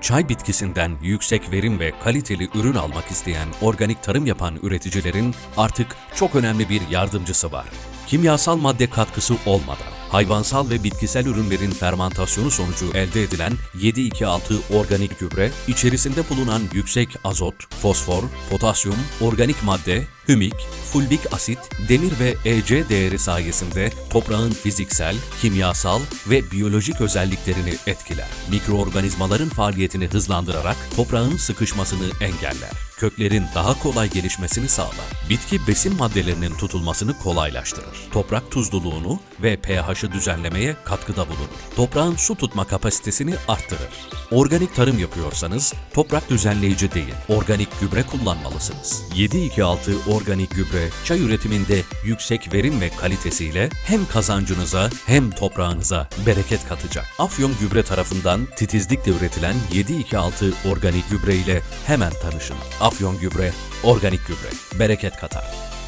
Çay bitkisinden yüksek verim ve kaliteli ürün almak isteyen organik tarım yapan üreticilerin artık çok önemli bir yardımcısı var. Kimyasal madde katkısı olmadan hayvansal ve bitkisel ürünlerin fermentasyonu sonucu elde edilen 726 organik gübre, içerisinde bulunan yüksek azot, fosfor, potasyum, organik madde, hümik, fulvik asit, demir ve EC değeri sayesinde toprağın fiziksel, kimyasal ve biyolojik özelliklerini etkiler. Mikroorganizmaların faaliyetini hızlandırarak toprağın sıkışmasını engeller. Köklerin daha kolay gelişmesini sağlar. Bitki besin maddelerinin tutulmasını kolaylaştırır. Toprak tuzluluğunu ve pH'ı düzenlemeye katkıda bulunur. Toprağın su tutma kapasitesini arttırır. Organik tarım yapıyorsanız toprak düzenleyici değil, organik gübre kullanmalısınız. 726 organik gübre çay üretiminde yüksek verim ve kalitesiyle hem kazancınıza hem toprağınıza bereket katacak. Afyon Gübre tarafından titizlikle üretilen 726 organik gübre ile hemen tanışın. Afyon Gübre, organik gübre, bereket katar.